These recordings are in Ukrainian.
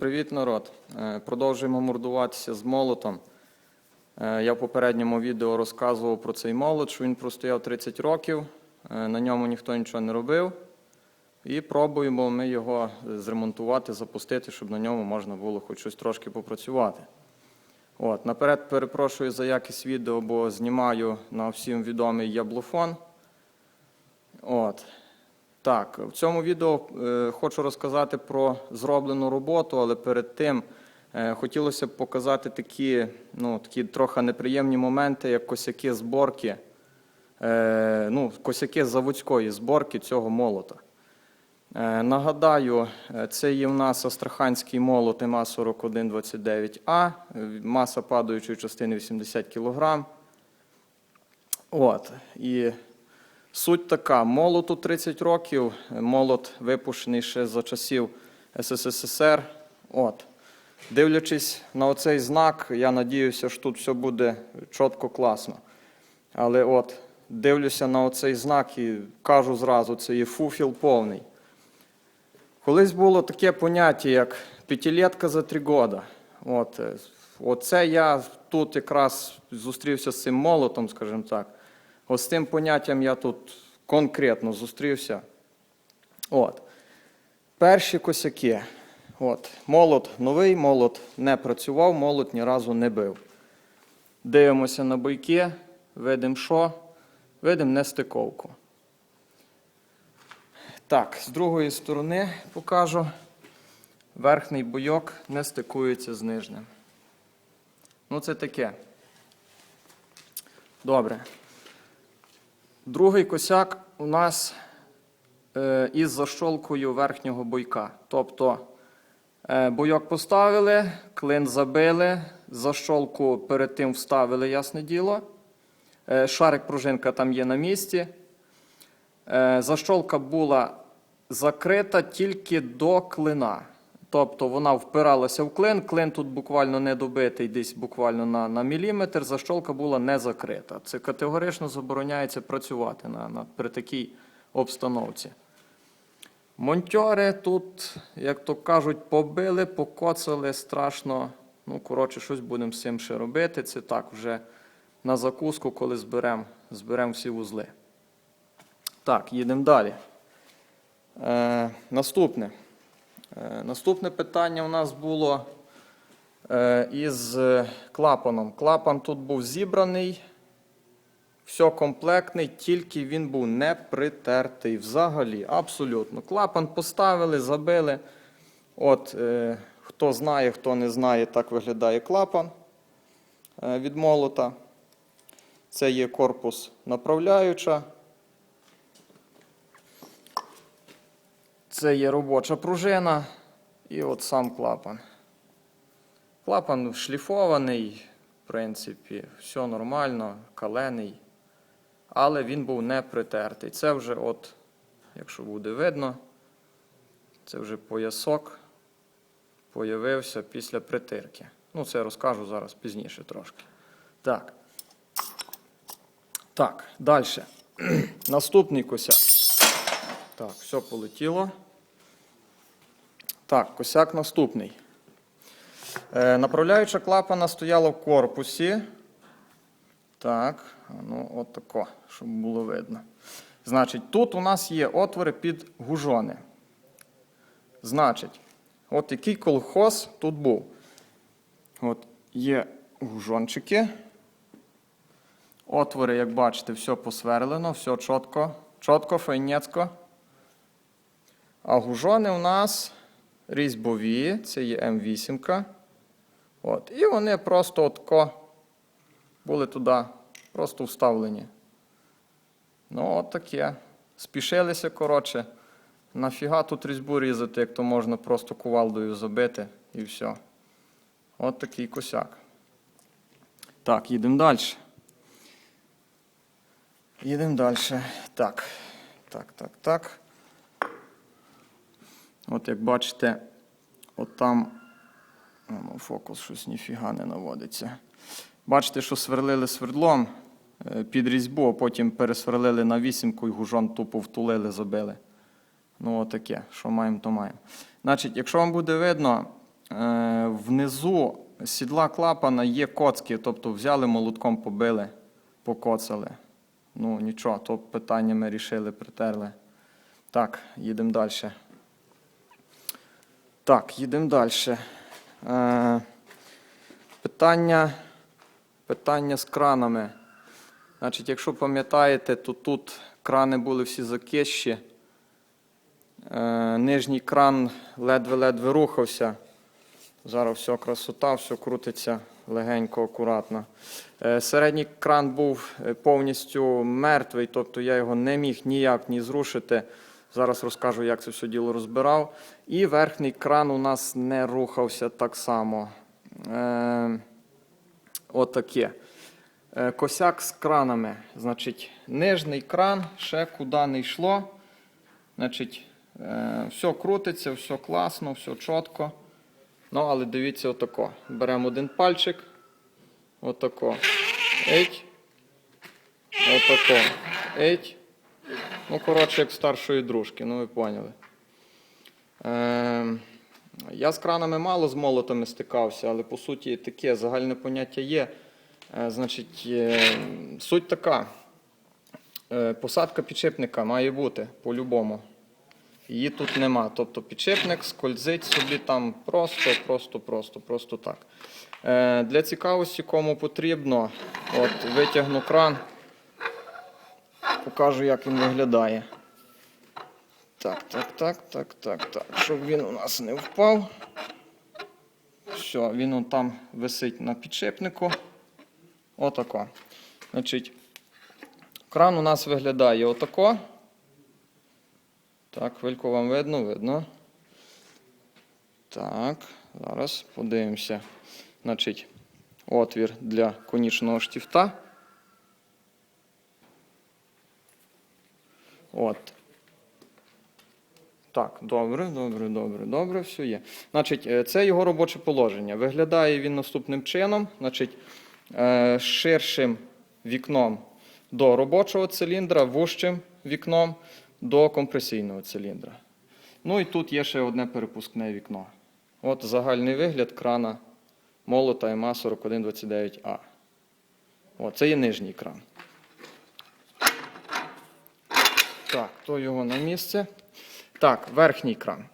привіт, народ! Е, Продовжуємо мордуватися з молотом. Е, Я в попередньому відео розказував про цей молот, що він простояв 30 років, е, на ньому ніхто нічого не робив. І пробуємо ми його зремонтувати, запустити, щоб на ньому можна було хоч щось трошки попрацювати. От, наперед перепрошую за якість відео, бо знімаю на всім відомий яблофон. От. Так, в цьому відео е, хочу розказати про зроблену роботу, але перед тим е, хотілося б показати такі, ну, такі трохи неприємні моменти, як косяки зборки, е, ну, косяки заводської зборки цього молота. Нагадаю, це є в нас астраханський молот МА 4129А, е, маса падаючої частини 80 кг. От, і Суть така: молоту 30 років, молот випущений ще за часів СССР. От. Дивлячись на оцей знак, я надіюся, що тут все буде чітко класно. Але от, дивлюся на оцей знак і кажу зразу, це є фуфіл повний. Колись було таке поняття, як п'ятилетка за три года. От, е, оце я тут якраз зустрівся з цим молотом, скажімо так. Ось з тим поняттям я тут конкретно зустрівся. От. Перші косяки. От. Молот новий, молот не працював, молот ні разу не бив. Дивимося на бойки, видимо що? Видимо нестиковку. Так, з другої сторони покажу. Верхній бойок не стикується з нижнім. Ну, це таке. Добре. Другий косяк у нас е, із защолкою верхнього бойка. Тобто е, бойок поставили, клин забили, защолку перед тим вставили, ясне діло. Е, шарик пружинка там є на місці. Защолка була закрита тільки до клина. Тобто вона впиралася в клин, клин тут буквально не добитий, десь буквально на, на міліметр, защолка була не закрита. Це категорично забороняється працювати на, на, при такій обстановці. Монтьори тут, як то кажуть, побили, покоцали страшно. Ну, коротше, щось будемо з цим ще робити. Це так, вже на закуску, коли зберемо зберем всі вузли. Так, їдемо далі. Е, наступне. Е, Наступне питання у нас було е, із е, клапаном. Клапан тут був зібраний, все комплектний, тільки він був не притертий взагалі. Абсолютно. Клапан поставили, забили. От, хто знає, хто не знає, так виглядає клапан від молота. Це є корпус направляюча. Це є робоча пружина і от сам клапан. Клапан шліфований, в принципі, все нормально, калений, але він був не притертий. Це вже, от, якщо буде видно, це вже поясок появився після притирки. Ну, це я розкажу зараз пізніше трошки. Так. Так, далі. Наступний косяк. Так, все полетіло. Так, косяк наступний. Е, направляюча клапана стояла в корпусі. Так, ну от тако, щоб було видно. Значить, тут у нас є отвори під гужони. Значить, от який колхоз тут був. От є гужончики. Отвори, як бачите, все посверлено, все чітко, чітко, файнецько. А гужони у нас різьбові, це є М8. От. І вони просто отко були туди, просто вставлені. Ну, от таке. Спішилися, коротше. Нафіга тут різьбу різати, як то можна просто кувалдою забити і все. От такий косяк. Так, їдемо далі. Їдемо далі. Так. Так, так, так. От як бачите, от там ну, фокус щось ніфіга не наводиться. Бачите, що сверлили свердлом е, під різьбу, а потім пересверлили на вісімку і гужон тупо втулили, забили. Ну, отаке, що маємо, то маємо. Значить, якщо вам буде видно, е, внизу сідла клапана є коцки, тобто взяли молотком, побили, покоцали. Ну нічого, то питання ми рішили, притерли. Так, їдемо далі. Так, їдемо далі. Е, питання, питання з кранами. Значить, якщо пам'ятаєте, то тут крани були всі закищі. Е, нижній кран ледве-ледве рухався. Зараз все красота, все крутиться легенько, акуратно. Е, середній кран був повністю мертвий, тобто я його не міг ніяк ні зрушити. Зараз розкажу, як це все діло розбирав. І верхній кран у нас не рухався так само. Е, Отаке. Е, Косяк з кранами. Значить, нижній кран ще куди не йшло. Значить, е, все крутиться, все класно, все чітко. Ну, але дивіться отако. Беремо один пальчик. Отако. Еть. Отако. Еть. Ну, коротше, як старшої дружки, ну ви поняли. Е, я з кранами мало з молотами стикався, але по суті таке загальне поняття є. Е, значить, е, суть така. Е, посадка підшипника має бути по-любому. Її тут нема. Тобто підшипник скользить собі там просто, просто, просто, просто так. Е, для цікавості, кому потрібно, от витягну кран, покажу, як він виглядає. Так, так, так, так, так, так. Щоб він у нас не впав. Все, він он там висить на підшипнику. Отако. Значить, кран у нас виглядає отако. Так, хвильку вам видно, видно. Так, зараз подивимося. Значить, отвір для конічного штифта. От. Так, добре, добре, добре, добре, все є. Значить, е, це його робоче положення. Виглядає він наступним чином. Значить, е, ширшим вікном до робочого циліндра, вужчим вікном до компресійного циліндра. Ну і тут є ще одне перепускне вікно. От загальний вигляд крана молота МА 4129А. О, це є нижній кран. Так, то його на місце. Так, верхній кран.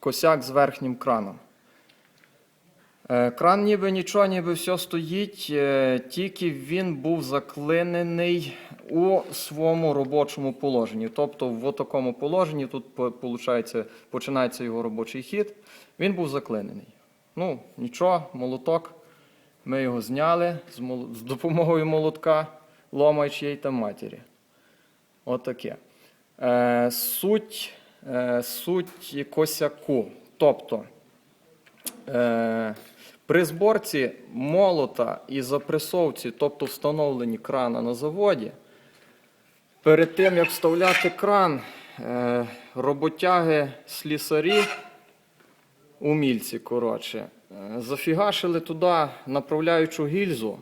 Косяк з верхнім краном. Е, Кран ніби нічого, ніби все стоїть, е, тільки він був заклинений у своєму робочому положенні. Тобто в такому положенні, тут починається його робочий хід, він був заклинений. Ну, нічого, молоток. Ми його зняли з, допомогою молотка, ломаючи її там матері. Отаке. Е, суть, е, суть косяку. Тобто, е, при зборці молота і запресовці, тобто встановлені крана на заводі, перед тим як вставляти кран, роботяги, слісарі, умільці, коротше, зафігашили туди направляючу гільзу.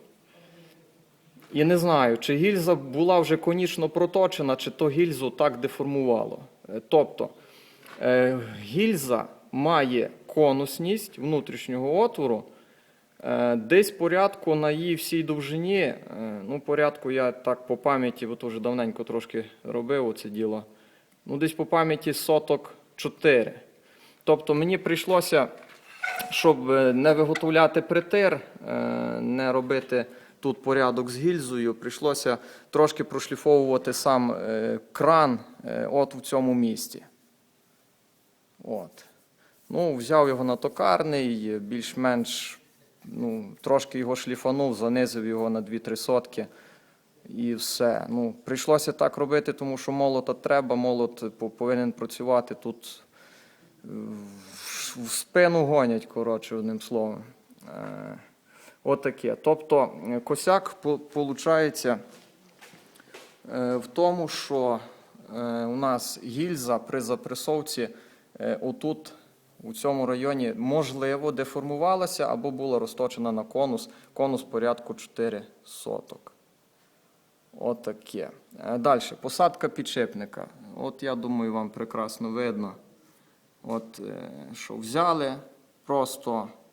І не знаю, чи гільза була вже конічно проточена, чи то гільзу так деформувало. Е, Тобто е, гільза має конусність внутрішнього отвору, е, десь порядку на її всій довжині, ну, порядку я так по пам'яті, бо то вже давненько трошки робив це діло. Ну, десь по пам'яті соток 4. Тобто мені прийшлося, щоб не виготовляти притир, не робити тут порядок з гільзою, прийшлося трошки прошліфовувати сам е, кран е, от в цьому місці. От. Ну, взяв його на токарний, більш-менш ну, трошки його шліфанув, занизив його на 2-3 сотки. І все. Ну, прийшлося так робити, тому що молота треба, молот повинен працювати тут. е, В в спину гонять, коротше, одним словом. Е, Отаке. Тобто е, косяк виходить в тому, що е, у нас гільза при запресовці е, отут, у цьому районі, можливо, деформувалася або була розточена на конус, конус порядку 4 соток. Отаке. Далі, посадка підшипника. От я думаю, вам прекрасно видно. От, е, що взяли, просто е,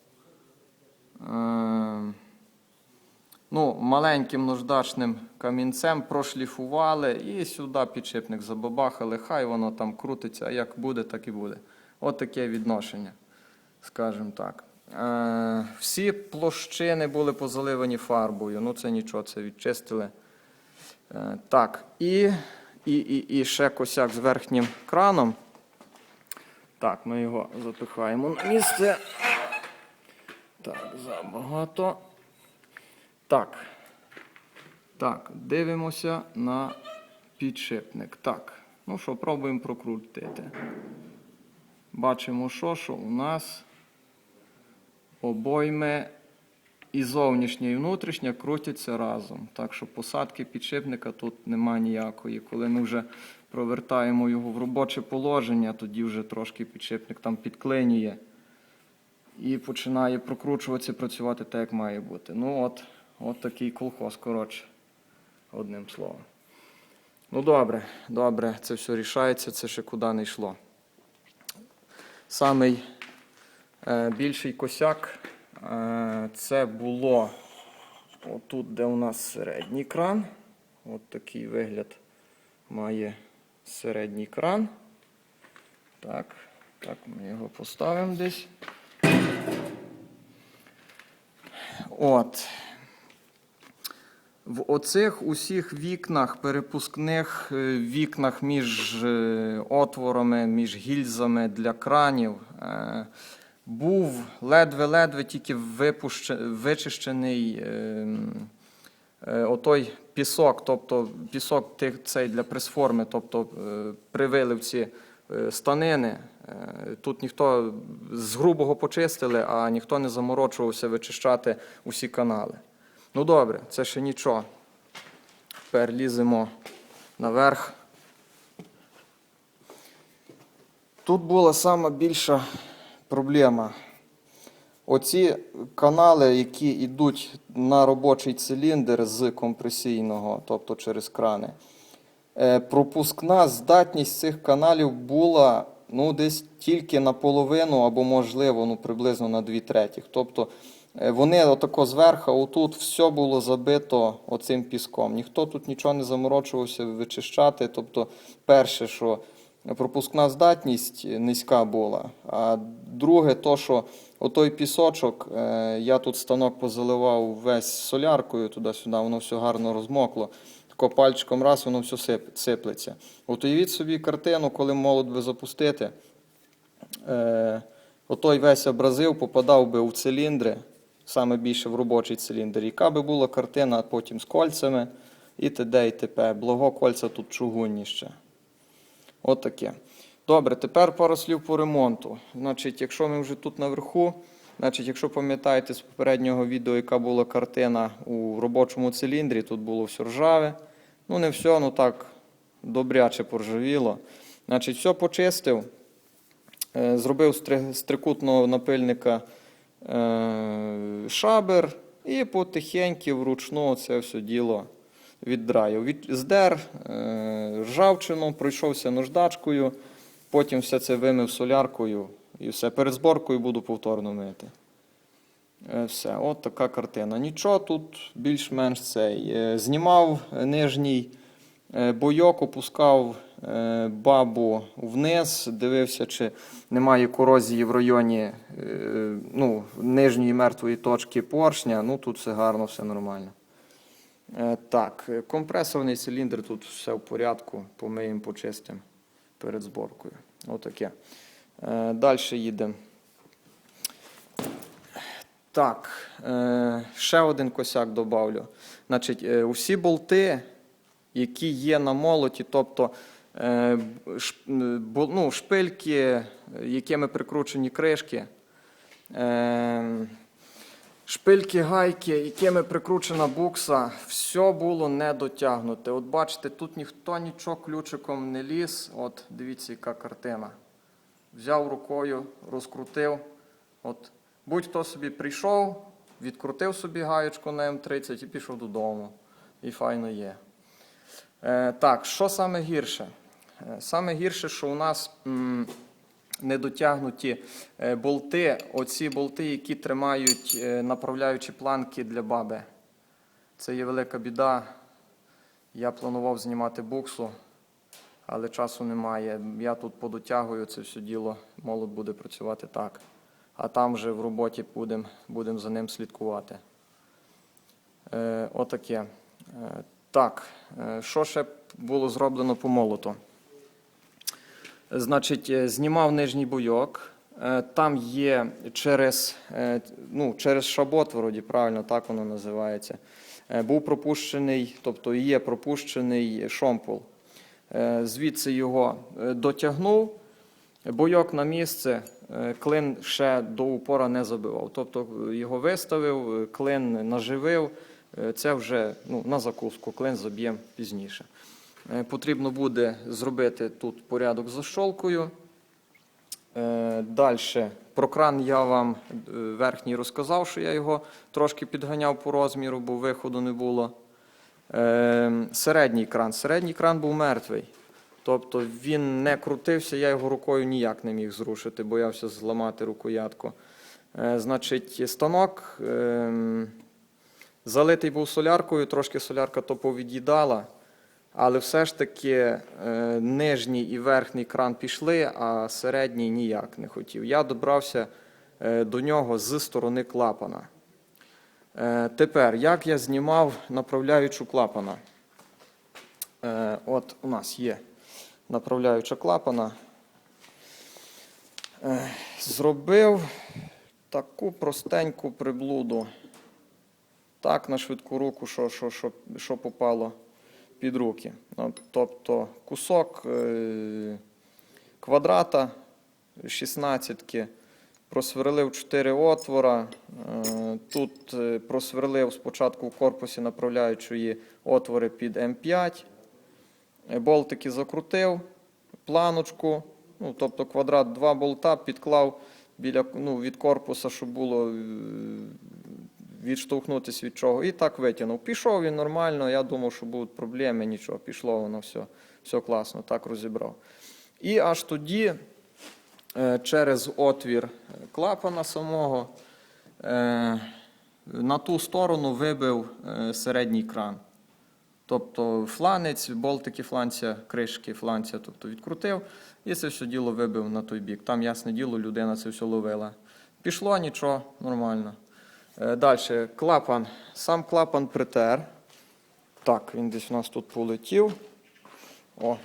ну, маленьким наждачним камінцем прошліфували і сюди підшипник забабахали. Хай воно там крутиться, а як буде, так і буде. От таке відношення, скажімо так. Е, всі площини були позаливані фарбою. Ну, це нічого, це відчистили. Е, так, і, і, і, і ще косяк з верхнім краном. Так, ми його запихаємо на місце. Так, забагато. Так. Так, дивимося на підшипник. Так, ну що, пробуємо прокрутити. Бачимо, що, що у нас обойми і зовнішня, і внутрішня крутяться разом. Так що посадки підшипника тут нема ніякої. Коли ми вже провертаємо його в робоче положення, тоді вже трошки підшипник там підклинює і починає прокручуватися, працювати так, як має бути. Ну от, от такий колхоз, коротше, одним словом. Ну добре, добре, це все рішається, це ще куди не йшло. Самий е, більший косяк е, це було отут, де у нас середній кран. От такий вигляд має середній кран. Так, так, ми його поставимо десь. От. В оцих усіх вікнах, перепускних е, вікнах між е, отворами, між гільзами для кранів, е, був ледве-ледве тільки вичищений отой пісок, тобто пісок цей для пресформи, тобто при виливці станини. Е, Тут ніхто з грубого почистили, а ніхто не заморочувався вичищати усі канали. Ну добре, це ще нічого. Тепер ліземо наверх. Тут була сама більша проблема. Оці канали, які йдуть на робочий циліндр з компресійного, тобто через крани, е, пропускна здатність цих каналів була ну, десь тільки наполовину або, можливо, ну, приблизно на дві третіх. Тобто е, вони отако зверху, отут все було забито оцим піском. Ніхто тут нічого не заморочувався вичищати. Тобто, перше, що пропускна здатність низька була. А друге, то, що отой пісочок, е, я тут станок позаливав весь соляркою туди-сюди, воно все гарно розмокло. Тако пальчиком раз, воно все сип, сиплеться. От уявіть собі картину, коли молот би запустити. Е, отой весь абразив попадав би у циліндри, саме більше в робочий циліндр. Яка би була картина потім з кольцями і т.д. і т.п. Благо кольця тут чугунні ще. От таке. Добре, тепер пару слів по ремонту. Значить, якщо ми вже тут наверху, значить, якщо пам'ятаєте з попереднього відео, яка була картина у робочому циліндрі, тут було все ржаве. Ну, не все, ну так, добряче поржавіло. Значить, все почистив, е, зробив з трикутного напильника е, шабер і потихеньки вручну це все діло віддраїв. Від, здер е, ржавчину, пройшовся наждачкою, потім все це вимив соляркою і все. Перед зборкою буду повторно мити. Е, Все, от така картина. Нічого тут більш-менш цей. Е, Знімав нижній е, бойок, опускав бабу вниз, дивився, чи немає корозії в районі ну, нижньої мертвої точки поршня. Ну тут все гарно, все нормально. Так, компресорний циліндр, тут все в порядку, помиємо, почистимо перед зборкою. Отаке. Далі їдемо. Так, е, ще один косяк добавлю. Значить, е, усі болти, які є на молоті, тобто е, ну, шпильки, якими прикручені кришки, шпильки, гайки, якими прикручена букса, все було не дотягнуте. От бачите, тут ніхто нічого ключиком не ліз. От дивіться, яка картина. Взяв рукою, розкрутив. От будь-хто собі прийшов, відкрутив собі гаєчку на М30 і пішов додому. І файно є. Е, так, що саме гірше? Е, Саме гірше, що у нас м, недотягнуті е, болти. Оці болти, які тримають е, направляючі планки для баби. Це є велика біда. Я планував знімати буксу, але часу немає. Я тут подотягую це все діло, молот буде працювати так. А там вже в роботі будемо будем за ним слідкувати. Е, отаке. Е, так, е, що ще було зроблено по молоту? Значить, е, знімав нижній бойок. Е, Там є через, е, ну, через шабот, вроді, правильно, так воно називається. Був пропущений, тобто є пропущений шомпол. Звідси його дотягнув, бойок на місце, е, клин ще до упора не забивав. Тобто е, його виставив, е, клин наживив. Це вже ну, на закуску, клин заб'ємо пізніше. Потрібно буде зробити тут порядок з защолкою. Далі. Про кран я вам верхній розказав, що я його трошки підганяв по розміру, бо виходу не було. Середній кран. Середній кран був мертвий. Тобто він не крутився, я його рукою ніяк не міг зрушити, боявся зламати рукоятку. Е, Значить, станок ем, залитий був соляркою, трошки солярка то повід'їдала. Але все ж таки е, нижній і верхній кран пішли, а середній ніяк не хотів. Я добрався е, до нього з сторони клапана. Тепер, як я знімав направляючу клапана? От у нас є направляюча клапана. Е, зробив таку простеньку приблуду. Так, на швидку руку, що, що, що, що попало під руки. Ну, Тобто кусок е, квадрата 16 просверлив 4 отвора. Е, Тут просверлив спочатку в корпусі направляючої отвори під М5. Болтики закрутив, планочку, ну, тобто квадрат, два болта підклав біля, ну, від корпуса, щоб було е, відштовхнутися від чого. І так витягнув. Пішов він нормально, я думав, що будуть проблеми, нічого. Пішло воно все, все класно, так розібрав. І аж тоді е, через отвір клапана самого е, на ту сторону вибив середній кран. Тобто фланець, болтики фланця, кришки фланця, тобто відкрутив, і це все діло вибив на той бік. Там, ясне діло, людина це все ловила. Пішло, нічого, нормально. Далі, клапан. Сам клапан притер. Так, він десь у нас тут полетів. О.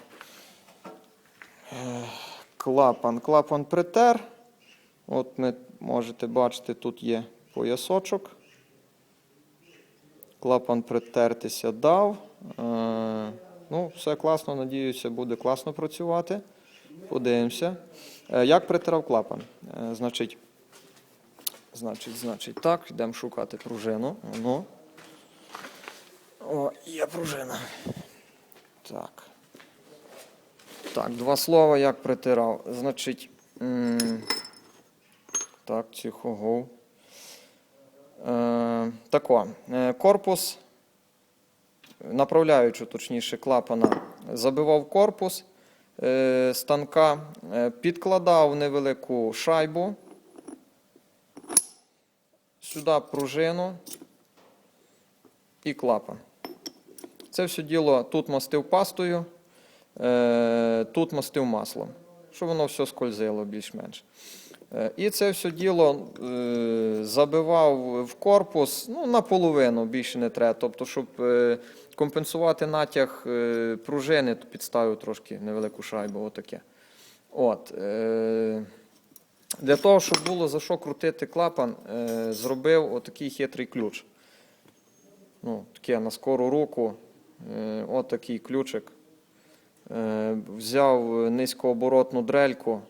Е, Клапан. Клапан притер. От ми можете бачити, тут є поясочок. Клапан притертися дав. Е, Ну, все класно, надіюся, буде класно працювати. Подивимося. Е, Як притирав клапан? Е, Значить, значить, значить, так, йдемо шукати пружину. Ну. О, є пружина. Так. Так, два слова, як притирав. Значить. Так, Е, тако. Е, корпус, направляючи, точніше, клапана, забивав корпус е, станка, е, підкладав невелику шайбу. Сюди пружину і клапан. Це все діло тут мастив пастою, е, тут мастив маслом, щоб воно все скользило більш-менш. Е, І це все діло е, забивав в корпус ну, наполовину, більше не треба. Тобто, щоб е, компенсувати натяг пружини, то підставив трошки невелику шайбу. Отаке. От, для того, щоб було за що крутити клапан, зробив отакий хитрий ключ. Ну, таке на скору руку. Отакий ключик. Взяв низькооборотну дрельку.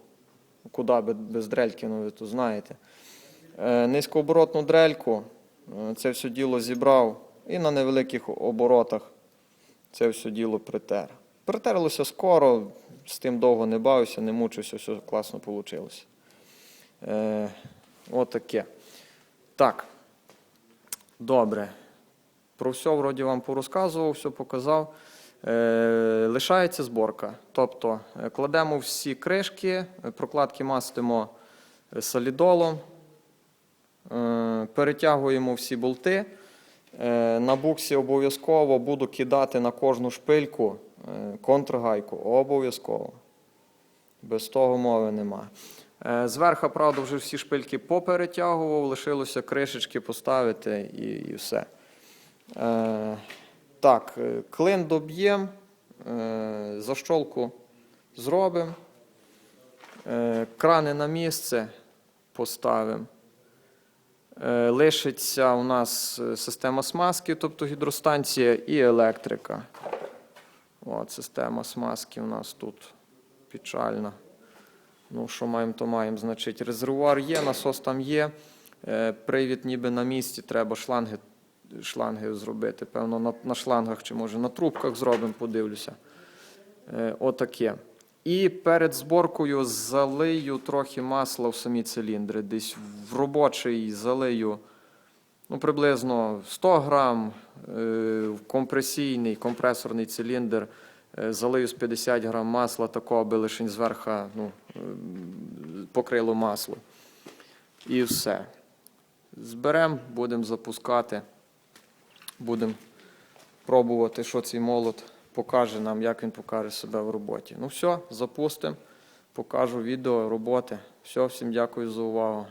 Куди без дрельки, ну ви то знаєте. Е, низькооборотну дрельку, е, це все діло зібрав і на невеликих оборотах це все діло притер. Притерлося скоро, з тим довго не бавився, не мучився, все класно вийшло. Е, отаке. Так. Добре. Про все вроді вам порозказував, все показав. Е, лишається зборка. Тобто е, кладемо всі кришки, е, прокладки мастимо солідолом, перетягуємо всі болти. На буксі обов'язково буду кидати на кожну шпильку контргайку. Обов'язково. Без того мови нема. Зверху, правда, вже всі шпильки поперетягував, лишилося кришечки поставити і, і все. Так, е, клин доб'ємо, е, защолку зробимо, е, крани на місце поставимо. Лишиться у нас система смазки, тобто гідростанція і електрика. От, система смазки у нас тут печальна. Ну, що маємо, то маємо. Значить, резервуар є, насос там є. Привід ніби на місці, треба шланги, шланги зробити. Певно, на, на шлангах чи може на трубках зробимо, подивлюся. Е, Отаке. І перед зборкою залию трохи масла в самі циліндри. Десь в робочий залию ну, приблизно 100 грам, е, в компресійний, компресорний циліндр е, залию з 50 грам масла, такого, аби лише зверху ну, покрило масло. І все. Зберемо, будемо запускати, будемо пробувати, що цей молот покаже нам, як він покаже себе в роботі. Ну все, запустимо, покажу відео роботи. Все, всім дякую за увагу.